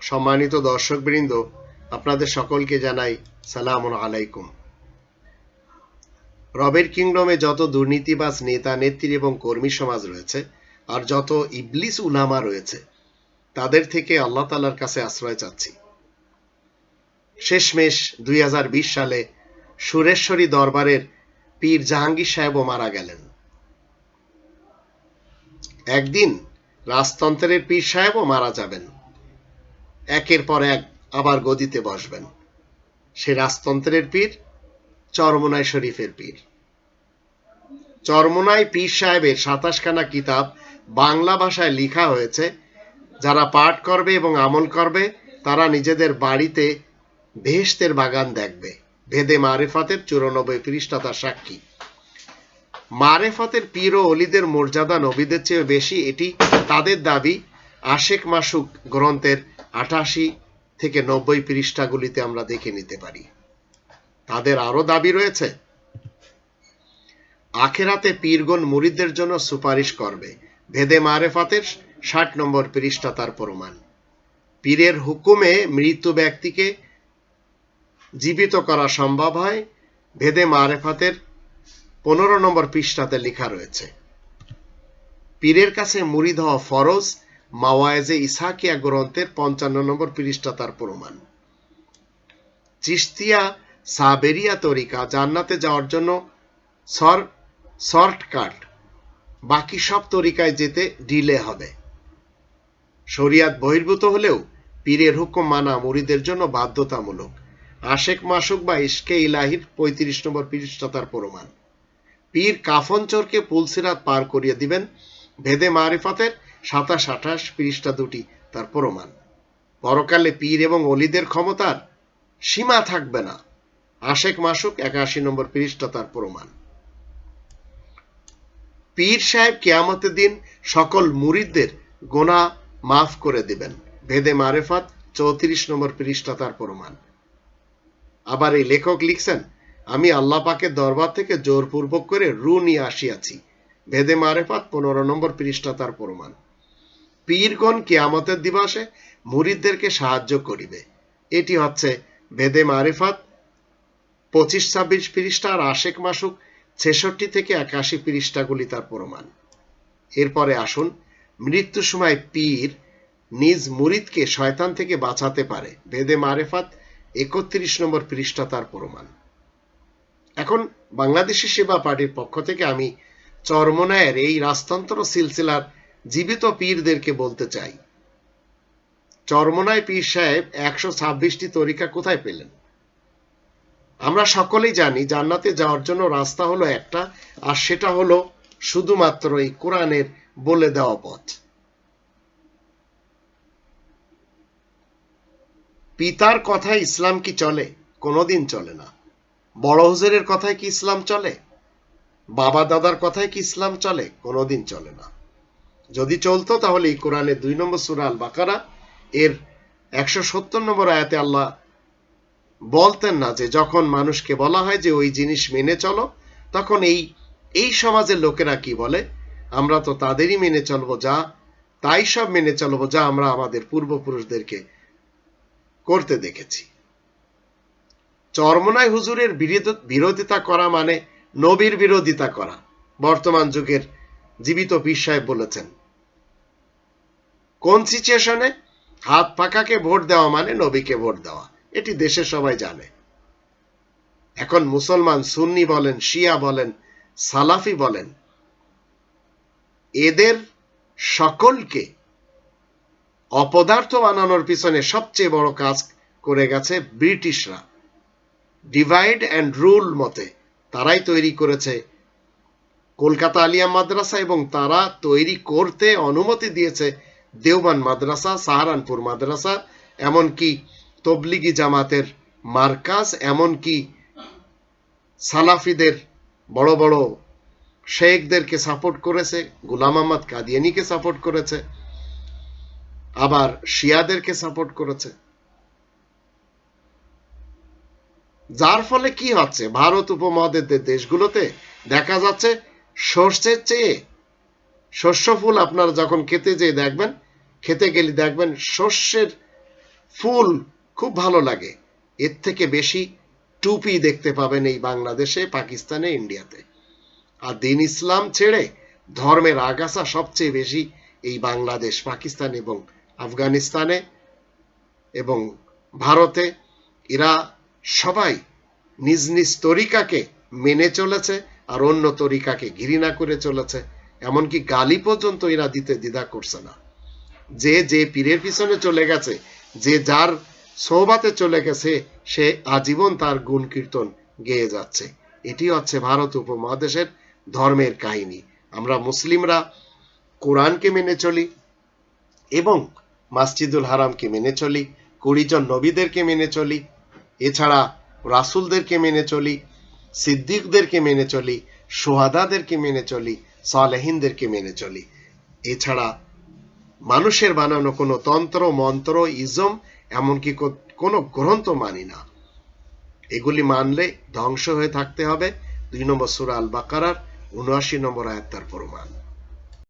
সম্মানিত দর্শকবৃন্দ, আপনাদের সকলকে জানাই সালাম আলাইকুম। রবের কিংডমে যত দুর্নীতিবাজ নেতা, নেত্রী এবং কর্মী সমাজ রয়েছে, আর যত ইবলিস উলামা রয়েছে, তাদের থেকে আল্লাহ তালার কাছে আশ্রয় চাচ্ছি। শেষমেশ দুই হাজার বিশ সালে সুরেশ্বরী দরবারের পীর জাহাঙ্গীর সাহেবও মারা গেলেন। একদিন রাজতন্ত্রের পীর সাহেবও মারা যাবেন। একের পর এক আবার গদিতে বসবেন। সে রাজতন্ত্রের পীর, চরমনাই শরীফের পীর। চরমনাই পীর সাহেবের সাতাশখানা কিতাব বাংলা ভাষায় লেখা হয়েছে। যারা পাঠ করবে এবং আমল করবে, তারা নিজেদের বাড়িতে বেহেশতের বাগান দেখবে। ভেদে মারেফাতের চুরানব্বই পৃষ্ঠা তার সাক্ষী। মারেফাতের পীর ও অলিদের মর্যাদা নবীদের চেয়ে বেশি, এটি তাদের দাবি। আশেক মাসুক গ্রন্থের আঠাশি থেকে নব্বই পৃষ্ঠাগুলিতে আমরা দেখে নিতে পারি। তাদের আরও দাবি রয়েছে, আখেরাতে পীরগণ মুরিদদের জন্য সুপারিশ করবে। ভেদে মারেফাতের ষাট নম্বর পৃষ্ঠা তার প্রমাণ। পীরের হুকুমে মৃত ব্যক্তিকে জীবিত করা সম্ভব হয়। ভেদে মারেফাতের পনেরো নম্বর পৃষ্ঠাতে লেখা রয়েছে, পীরের কাছে মুরিদ হওয়া ফরজ মাওয়ায়েজে ইসাকিয়া গ্রন্থের পঞ্চান্ন নম্বর পৃষ্ঠা তার প্রমাণ। চিস্তিয়া সাবেরিয়া তরিকা জান্নাতে যাওয়ার জন্য শর্টকাট, বাকি সব তরিকায় যেতে ডিলে হবে। শরিয়াত বহির্ভূত হলেও পীরের হুকুম মানা মুরিদের জন্য বাধ্যতামূলক। আশেক মাসুক বা ইস্কে ইলাহির পঁয়ত্রিশ নম্বর পৃষ্ঠা তার প্রমাণ। পীর কাফন চোরকে পুলসিরাত পার করিয়ে দিবেন। ভেদে মারিফাতের সাতাশ, আঠাশ পৃষ্ঠা দুটি, তার প্রমাণ। পরকালে পীর এবং অলিদের ক্ষমতার সীমা থাকবে না। আশেক মাসুক, একাশি নম্বর পৃষ্ঠা, তার প্রমাণ। পীর সাহেব কেয়ামতের দিন সকল মুরিদদের গোনা মাফ করে দিবেন। ভেদে মারেফাত, চৌত্রিশ নম্বর পৃষ্ঠা, তার প্রমাণ। আবার এই লেখক লিখছেন, আমি আল্লাহ পাকের দরবার থেকে জোরপূর্বক করে রু নিয়ে আসিয়াছি। ভেদে মারেফাত, পনেরো নম্বর পৃষ্ঠা, তার প্রমাণ। পীরগণ কিয়ামতের দিবসে মুরিদদেরকে সাহায্য করিবে। এটি হচ্ছে ভেদে মারেফাত, পঁচিশ ছাব্বিশ পৃষ্ঠা আর আশেক মাসুক, ছেষট্টি থেকে একাশি পৃষ্ঠাগুলি তার প্রমাণ। এরপরে আসুন মৃত্যু সময় পীর নিজ মুরিদকে শয়তান থেকে বাঁচাতে পারে। বেদে মারেফাত, একত্রিশ নম্বর পৃষ্ঠা তার প্রমাণ। এখন বাংলাদেশি সেবা পার্টির পক্ষ থেকে আমি চরমনায়ের এই রাজতন্ত্র সিলসিলার জীবিত পীরদেরকে বলতে চাই। চরমনায় পীর সাহেব একশো ছাব্বিশটি তরিকা কোথায় পেলেন? আমরা সকলেই জানি জান্নাতে যাওয়ার জন্য রাস্তা হলো একটা, আর সেটা হলো শুধুমাত্র এই কোরআনের বলে দেওয়া পথ। পিতার কথায় ইসলাম কি চলে? কোনোদিন চলে না। বড় হুজুরের কথায় কি ইসলাম চলে? বাবা দাদার কথায় কি ইসলাম চলে? কোনোদিন চলে না। যদি চলতো, তাহলে এই কোরআনের দুই নম্বর সুরাল বাকারা এর একশো সত্তর নম্বর আয়াতে আল্লাহ বলতেন না যে, যখন মানুষকে বলা হয় যে, ওই জিনিস মেনে চলো, তখন এই এই সমাজের লোকেরা কি বলে? আমরা তো তাদেরই মেনে চলবো, যা তাই সব মেনে চলবো, যা আমরা আমাদের পূর্বপুরুষদেরকে করতে দেখেছি। চরমনায় হুজুরের বিরোধিতা করা মানে নবীর বিরোধিতা করা। বর্তমান যুগের জীবিত পীর বলেছেন কোন সিচুয়েশনে হাত পাকাকে ভোট দেওয়া মানে নবীকে ভোট দেওয়া। এটি দেশের সবাই জানে। এখন মুসলমান সুন্নি বলেন, শিয়া বলেন, সালাফি বলেন, এদের সকলকে অপদার্থ বানানোর পিছনে সবচেয়ে বড় কাজ করে গেছে ব্রিটিশরা। ডিভাইড অ্যান্ড রুল মতে তারাই তৈরি করেছে কলকাতা আলিয়া মাদ্রাসা এবং তারা তৈরি করতে অনুমতি দিয়েছে দেওবান মাদ্রাসা, সাহারানপুর মাদ্রাসা, এমনকি তবলিগি জামাতের মার্কাজ, এমনকি সালাফিদের বড় বড় শেখদেরকে সাপোর্ট করেছে, গুলাম আহমদ কাদিয়ানিকে সাপোর্ট করেছে, আবার শিয়াদেরকে সাপোর্ট করেছে। যার ফলে কি হচ্ছে? ভারত উপমহাদেশের দেশগুলোতে দেখা যাচ্ছে, সর্ষের চেয়ে শস্য ফুল আপনারা যখন খেতে যেয়ে দেখবেন, খেতে গেলে দেখবেন শস্যের ফুল খুব ভালো লাগে। এর থেকে বেশি টুপি দেখতে পাবেন এই বাংলাদেশে, পাকিস্তানে, ইন্ডিয়াতে। আর দিন ইসলাম ছেড়ে ধর্মের আগাছা সবচেয়ে বেশি এই বাংলাদেশ, পাকিস্তান এবং আফগানিস্তানে এবং ভারতে। এরা সবাই নিজ নিজ তরিকাকে মেনে চলেছে আর অন্য তরিকাকে ঘৃণা করে চলেছে। এমনকি গালি পর্যন্ত এরা দিতে, দ্বিধা করছে না। যে যে পীরের পিছনে চলে গেছে, যে যার সৌবাতে চলে গেছে, সে আজীবন তার গুণ কীর্তন গেয়ে যাচ্ছে। এটি হচ্ছে ভারত উপমহাদেশের ধর্মের কাহিনী। আমরা মুসলিমরা কোরআনকে মেনে চলি এবং মাসজিদুল হারামকে মেনে চলি, কুড়িজন নবীদেরকে মেনে চলি, এছাড়া রাসুলদেরকে মেনে চলি, সিদ্দিকদেরকে মেনে চলি, সোহাদাদেরকে মেনে চলি সালেহিনদেরকে মেনে চলি। এছাড়া মানুষের বানানো কোনো তন্ত্র, মন্ত্র, ইজম এমনকি কোন গ্রন্থ মানি না। এগুলি মানলে ধ্বংস হয়ে থাকতে হবে। দুই নম্বর সুরা আল বাকারার উনআশি নম্বর আয়াত্তার প্রমাণ।